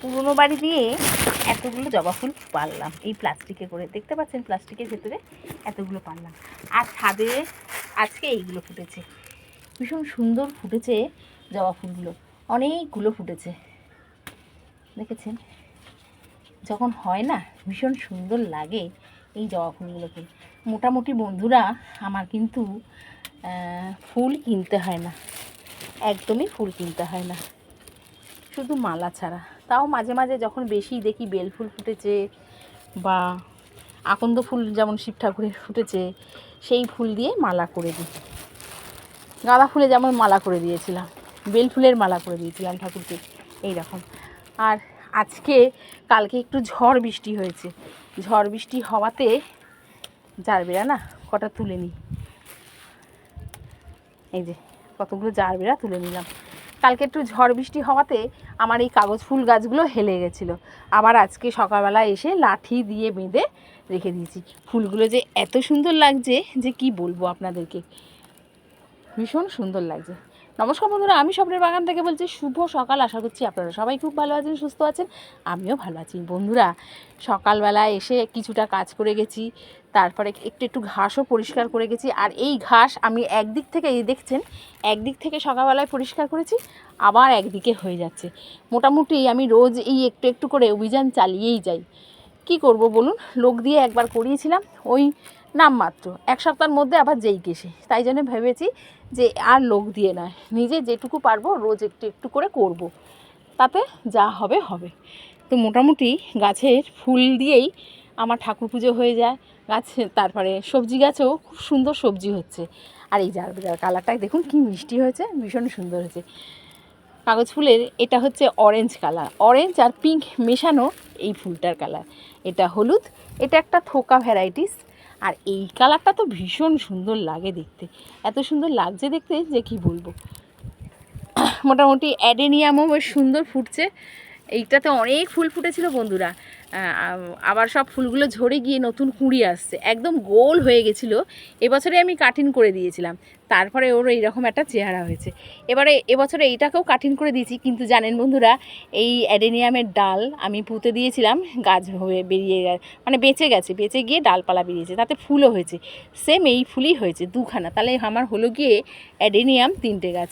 পুরনো বাড়ি দিয়ে এতগুলো জবা ফুল পারলাম। এই প্লাস্টিকে করে। দেখতে পাচ্ছেন প্লাস্টিকের ভেতরে এতগুলো পারলাম। আর ছাদে আজকে এইগুলো ফুটেছে। ভীষণ সুন্দর ফুটেছে জবা ফুলগুলো। অনেকগুলো ফুটেছে। দেখেছেন? যখন হয় না, ভীষণ সুন্দর লাগে এই জবা ফুলগুলোকে। মোটামুটি বন্ধুরা, আমার কিন্তু ফুল কিনতে হয় না। একদমই ফুল কিনতে হয় না। শুধু মালা ছাড়া। তাও মাঝে মাঝে যখন বেশি দেখি বেল ফুল ফুটেছে বা আকন্দ ফুল যেমন শিব ঠাকুরের ফুটেছে, সেই ফুল দিয়ে মালা করে দিই। গাঁদা ফুলে যেমন মালা করে দিয়েছিলাম, বেল ফুলের মালা করে দিয়েছিলাম ঠাকুরকে এই রকম আর আজকে, কালকে একটু ঝড় বৃষ্টি হয়েছে। ঝড় বৃষ্টি হওয়াতে জারবেরা না কটা তুলে নিই। এই যে, কতগুলো জারবেরা তুলে নিলাম। কালকে একটু ঝড় বৃষ্টি হওয়াতে আমার এই কাগজ ফুল গাছগুলো হেলে গেছিল। আবার আজকে সকালবেলা এসে লাঠি দিয়ে বেঁধে রেখে দিয়েছি। ফুলগুলো যে এত সুন্দর লাগছে যে কি বলব আপনাদেরকে? ভীষণ সুন্দর লাগছে। নমস্কার বন্ধুরা, আমি স্বপ্নের বাগান থেকে বলছি শুভ সকাল, আশা করছি আপনারা সবাই খুব ভালো আছেন, সুস্থ আছেন, আমিও ভালো আছি। বন্ধুরা সকালবেলা এসে কিছুটা কাজ করে গেছি, তারপরে একটু একটু ঘাসও পরিষ্কার করে গেছি, আর এই ঘাস আমি একদিক থেকে, এই দেখছেন, একদিক থেকে সকালবেলায় পরিষ্কার করেছি, আবার একদিকে হয়ে যাচ্ছে। মোটামুটি আমি রোজ এই একটু একটু করে অভিযান চালিয়েই যাই। কি করব বলুন? লোক দিয়ে একবার করিয়েছিলাম, ওই নামমাত্র এক সপ্তাহের মধ্যে আবার যেই কেসে। তাই জন্য ভেবেছি যে আর লোক দিয়ে নয়। নিজে যেটুকু পারব রোজ একটু একটু করে করব। তাতে যা হবে হবে। তো মোটামুটি গাছের ফুল দিয়েই আমার ঠাকুর পুজো হয়ে যায়। গাছে, তারপরে সবজি গাছেও খুব সুন্দর সবজি হচ্ছে। আর এই জার কালারটা দেখুন, কি মিষ্টি হয়েছে, ভীষণ সুন্দর হয়েছে। কাগজ ফুলের এটা হচ্ছে অরেঞ্জ কালার অরেঞ্জ আর পিঙ্ক মেশানো এই ফুলটার কালার এটা হলুদ, এটা একটা থোকা ভ্যারাইটিস আর এই কালারটা তো ভীষণ সুন্দর লাগে দেখতে। এত সুন্দর লাগছে দেখতে যে কি বলব। মোটামুটি অ্যাডেনিয়ামও বেশ সুন্দর ফুটছে। এইটাতে অনেক ফুল ফুটেছিল বন্ধুরা। আবার সব ফুলগুলো ঝরে গিয়ে নতুন কুঁড়ি আসছে। একদম গোল হয়ে গেছিল। এবছরে আমি কাটিং করে দিয়েছিলাম। তারপরে ওর এইরকম একটা চেহারা হয়েছে। এবারে এবছরে এইটাকেও কাটিং করে দিয়েছি। কিন্তু জানেন বন্ধুরা, এই অ্যাডেনিয়ামের ডাল আমি পুঁতে দিয়েছিলাম, গাছ হয়ে বেরিয়ে মানে বেঁচে গেছে, বেঁচে গিয়ে ডালপালা বেরিয়েছে। তাতে ফুলও হয়েছে। সেম এই ফুলই হয়েছে, দুখানা। তাহলে আমার হলো গিয়ে অ্যাডেনিয়াম তিনটে গাছ।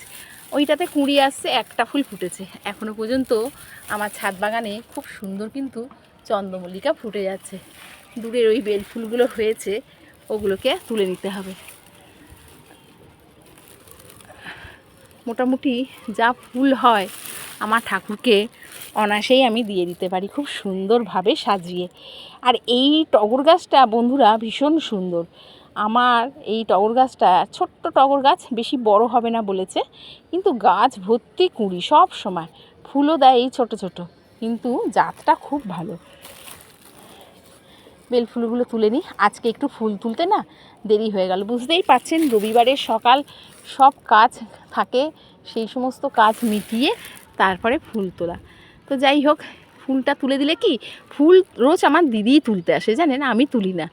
ওইটাতে কুঁড়ি আসছে, একটা ফুল ফুটেছে। এখনও পর্যন্ত আমার ছাদ বাগানে খুব সুন্দর কিন্তু চন্দ্রমল্লিকা ফুটে যাচ্ছে। দূরের ওই বেল ফুলগুলো হয়েছে, ওগুলোকে তুলে নিতে হবে। মোটামুটি যা ফুল হয়, আমার ঠাকুরকে অনাসেই আমি দিয়ে দিতে পারি খুব সুন্দরভাবে সাজিয়ে। আর এই টগর গাছটা, বন্ধুরা, ভীষণ সুন্দর। আমার এই টগর গাছটা ছোট্ট টগর গাছ বেশি বড় হবে না বলেছে, কিন্তু গাছ ভর্তি কুঁড়ি সব সময়। ফুলও দেয় এই ছোট ছোট, কিন্তু জাতটা খুব ভালো। বেল ফুলগুলো তুলে নিই। আজকে একটু ফুল তুলতে না দেরি হয়ে গেল। বুঝতেই পারছেন, রবিবারের সকাল সব কাজ থাকে, সেই সমস্ত কাজ মিটিয়ে তারপরে ফুল তোলা। তো যাই হোক, ফুলটা তুলে দিলে কি? ফুল রোজ আমার দিদিই তুলতে আসে, জানেন? আমি তুলি না।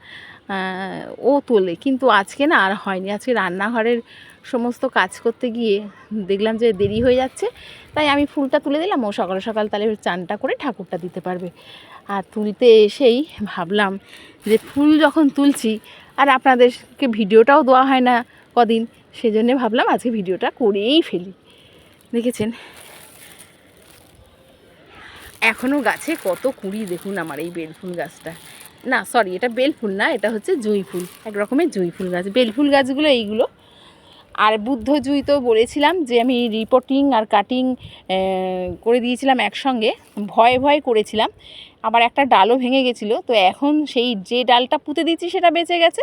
ও তোলে। কিন্তু আজকে না আর হয়নি। আজকে রান্নাঘরের সমস্ত কাজ করতে গিয়ে দেখলাম যে দেরি হয়ে যাচ্ছে। তাই আমি ফুলটা তুলে দিলাম। ও সকাল সকাল তাহলে চানটা করে ঠাকুরটা দিতে পারবে। আর তুলতে এসেই ভাবলাম যে ফুল যখন তুলছি, আর আপনাদেরকে ভিডিওটাও দেওয়া হয় না কদিন, সেজন্য ভাবলাম আজকে ভিডিওটা করেই ফেলি। দেখেছেন? এখনও গাছে কত কুড়ি দেখুন আমার এই বেলফুল গাছটা। না সরি এটা বেল ফুল না, এটা হচ্ছে জুঁই ফুল, এক রকমের জুঁই ফুল গাছ। বেল ফুল গাছগুলো এইগুলো। আর বুদ্ধ জুঁই তো বলেছিলাম যে আমি রিপোর্টিং আর কাটিং করে দিয়েছিলাম একসঙ্গে, ভয়ে ভয়ে করেছিলাম। আবার একটা ডালও ভেঙে গেছিল, তো এখন সেই যে ডালটা পুঁতে দিয়েছি সেটা বেঁচে গেছে।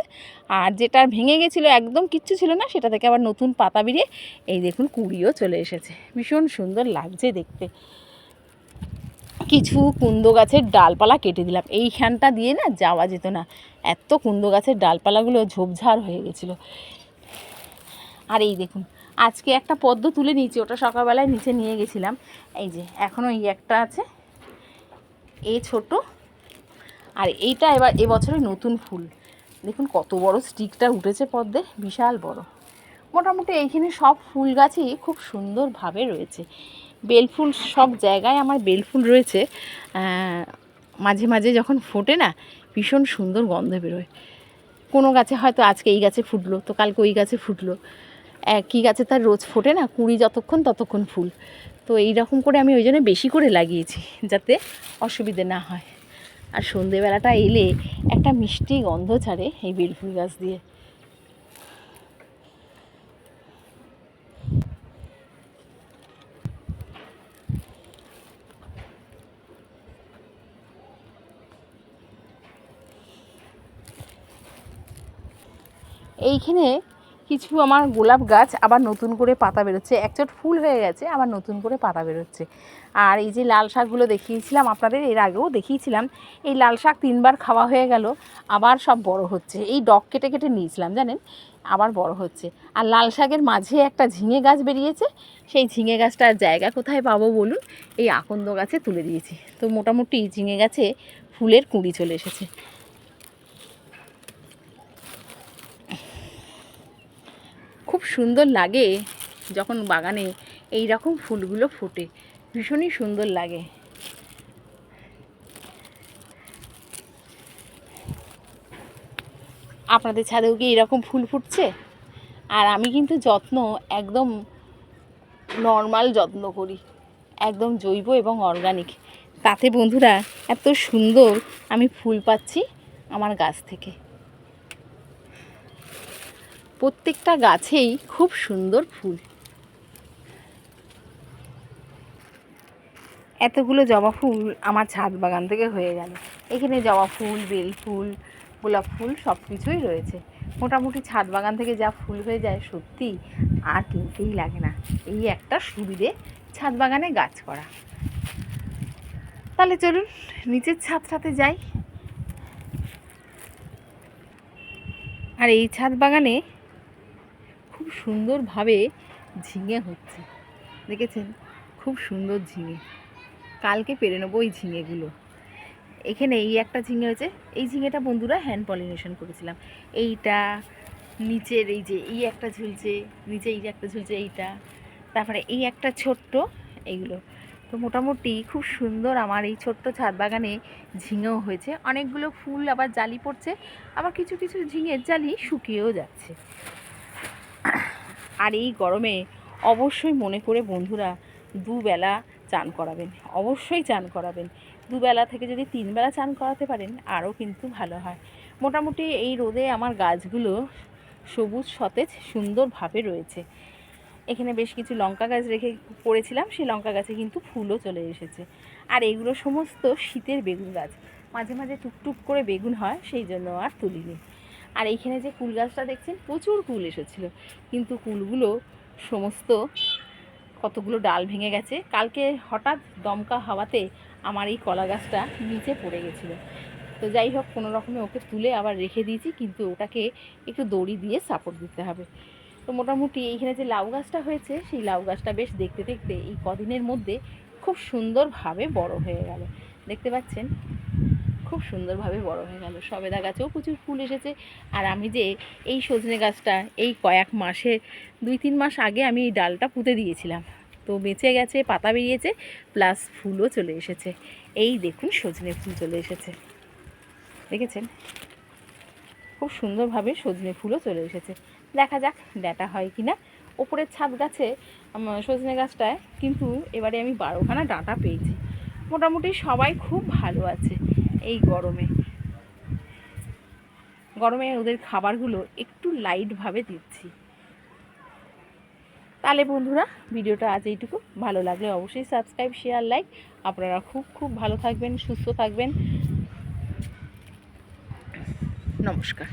আর যেটা ভেঙে গেছিল, একদম কিচ্ছু ছিল না, সেটা থেকে আবার নতুন পাতা বেরিয়ে এই দেখুন কুড়িও চলে এসেছে। ভীষণ সুন্দর লাগছে দেখতে। কিছু কুন্দ গাছের ডালপালা কেটে দিলাম। এইখানটা দিয়ে না যাওয়া যেত না। এত কুন্দ গাছের ডালপালাগুলো ঝোপঝাড় হয়ে গেছিল। আর এই দেখুন, আজকে একটা পদ্ম তুলে নিয়েছি, ওটা সকালবেলায় নিচে নিয়ে গেছিলাম। এই যে এখনও এই একটা আছে। এই ছোট। আর এইটা এবার এবছরে নতুন ফুল। দেখুন কত বড় স্টিকটা উঠেছে পদ্মে, বিশাল বড়। মোটামুটি এইখানে সব ফুল গাছই খুব সুন্দরভাবে রয়েছে। বেলফুল সব জায়গায় আমার বেলফুল রয়েছে। মাঝে মাঝে যখন ফোটে না, ভীষণ সুন্দর গন্ধ বেরোয়। কোনো গাছে হয়তো আজকে এই গাছে ফুটলো, তো কালকে ওই গাছে ফুটলো। একই গাছে তার রোজ ফোটে না, কুড়ি যতক্ষণ ততক্ষণ ফুল। তো এই রকম করে আমি ওই জন্য বেশি করে লাগিয়েছি, যাতে অসুবিধে না হয়। আর সন্ধেবেলাটা এলে একটা মিষ্টি গন্ধ ছাড়ে এই বেলফুল গাছ দিয়ে। এইখানে কিছু আমার গোলাপ গাছ আবার নতুন করে পাতা বেরোচ্ছে। একচট ফুল হয়ে গেছে, আবার নতুন করে পাতা বেরোচ্ছে। আর এই যে লাল শাকগুলো দেখিয়েছিলাম, আপনাদের এর আগেও দেখিয়েছিলাম, এই লাল শাক তিনবার খাওয়া হয়ে গেল, আবার সব বড় হচ্ছে। এই ডগ কেটে কেটে নিয়েছিলাম, জানেন? আবার বড় হচ্ছে। আর লাল শাকের মাঝে একটা ঝিঙে গাছ বেরিয়েছে, সেই ঝিঙে গাছটার জায়গা কোথায় পাবো বলুন? এই আকন্দ গাছে তুলে দিয়েছি। তো মোটামুটি ঝিঙে গাছে ফুলের কুঁড়ি চলে এসেছে। খুব সুন্দর লাগে যখন বাগানে এই রকম ফুলগুলো ফোটে। ভীষণই সুন্দর লাগে। আপনাদের ছাদেও কি এরকম ফুল ফুটছে? আর আমি কিন্তু যত্ন একদম নর্মাল যত্ন করি। একদম জৈব এবং অর্গানিক। তাতে বন্ধুরা, এত সুন্দর আমি ফুল পাচ্ছি আমার গাছ থেকে। প্রত্যেকটা গাছেই খুব সুন্দর ফুল। এতগুলো জবা ফুল আমার ছাদ বাগান থেকে হয়ে গেল। এখানে জবা ফুল, বেল ফুল, গোলাপ ফুল সব কিছুই রয়েছে। মোটামুটি ছাদ বাগান থেকে যা ফুল হয়ে যায় সত্যি আর কিনতেই লাগে না। এই একটা সুবিধে ছাদ বাগানে গাছ করা। তাহলে চলুন নিচের ছাদটাতে যাই। আর এই ছাদ বাগানে সুন্দরভাবে ঝিঙে হচ্ছে। দেখেছেন? খুব সুন্দর ঝিঙে। কালকে পেরে নেব এই ঝিঙেগুলো। এখানে এই একটা ঝিঙে হয়েছে। এই ঝিঙেটা বন্ধুরা হ্যান্ড পলিনেশন করেছিলাম। এইটা, নিচের এই যে এই একটা ঝুলছে, নিচে এই একটা ঝুলছে, এইটা। তারপরে এই একটা ছোট্ট এইগুলো। তো মোটামুটি খুব সুন্দর আমার এই ছোট্ট ছাদ বাগানে ঝিঙেও হয়েছে। অনেকগুলো ফুল আবার জালি পড়ছে। আবার কিছু কিছু ঝিঙের জালি শুকিয়েও যাচ্ছে। আর এই গরমে অবশ্যই মনে করে বন্ধুরা দুবেলা চান করাবেন। অবশ্যই চান করাবেন। দুবেলা থেকে যদি তিনবেলা চান করাতে পারেন, আরও কিন্তু ভালো হয়। মোটামুটি এই রোদে আমার গাছগুলো সবুজ, সতেজ, সুন্দরভাবে রয়েছে। এখানে বেশ কিছু লঙ্কা গাছ রেখে পড়েছিলাম, সেই লঙ্কা গাছে কিন্তু ফুলও চলে এসেছে। আর এগুলো সমস্ত শীতের বেগুন গাছ। মাঝে মাঝে টুকটুক করে বেগুন হয়, সেই জন্য আর তুলিনি। আর এইখানে যে কুল গাছটা দেখছেন, প্রচুর কুল এসেছিল। কিন্তু কুলগুলো সমস্ত কতগুলো ডাল ভেঙে গেছে। কালকে হঠাৎ দমকা হাওয়াতে আমার এই কলা গাছটা নিচে পড়ে গেছিল। তো যাই হোক, কোনো রকমে ওকে তুলে আবার রেখে দিয়েছি, কিন্তু ওটাকে একটু দড়ি দিয়ে সাপোর্ট দিতে হবে। তো মোটামুটি এইখানে যে লাউ গাছটা হয়েছে, সেই লাউ গাছটা বেশ দেখতে দেখতে এই কদিনের মধ্যে খুব সুন্দরভাবে বড় হয়ে গেল। দেখতে পাচ্ছেন? খুব সুন্দরভাবে বড় হয়ে গেল। সবেদা গাছেও প্রচুর ফুল এসেছে। আর আমি যে এই সজনে গাছটা এই কয়েক মাসে, দুই তিন মাস আগে আমি এই ডালটা পুঁতে দিয়েছিলাম। তো বেঁচে গেছে, পাতা বেরিয়েছে, প্লাস ফুলও চলে এসেছে। এই দেখুন সজনে ফুল চলে এসেছে। দেখেছেন? খুব সুন্দরভাবে সজনে ফুলও চলে এসেছে। দেখা যাক ডাটা হয় কি না। ওপরের ছাদ গাছে সজনে গাছটায় কিন্তু এবারে আমি বারোখানা ডাঁটা পেয়েছি। মোটামুটি সবাই খুব ভালো আছে। এই গরমে। গরমে ওদের খাবারগুলো একটু লাইটভাবে দিচ্ছি। তাহলে বন্ধুরা, ভিডিওটা আজ এইটুকু। ভালো লাগলে অবশ্যই সাবস্ক্রাইব শেয়ার লাইক আপনারা খুব খুব ভালো থাকবেন, সুস্থ থাকবেন। নমস্কার।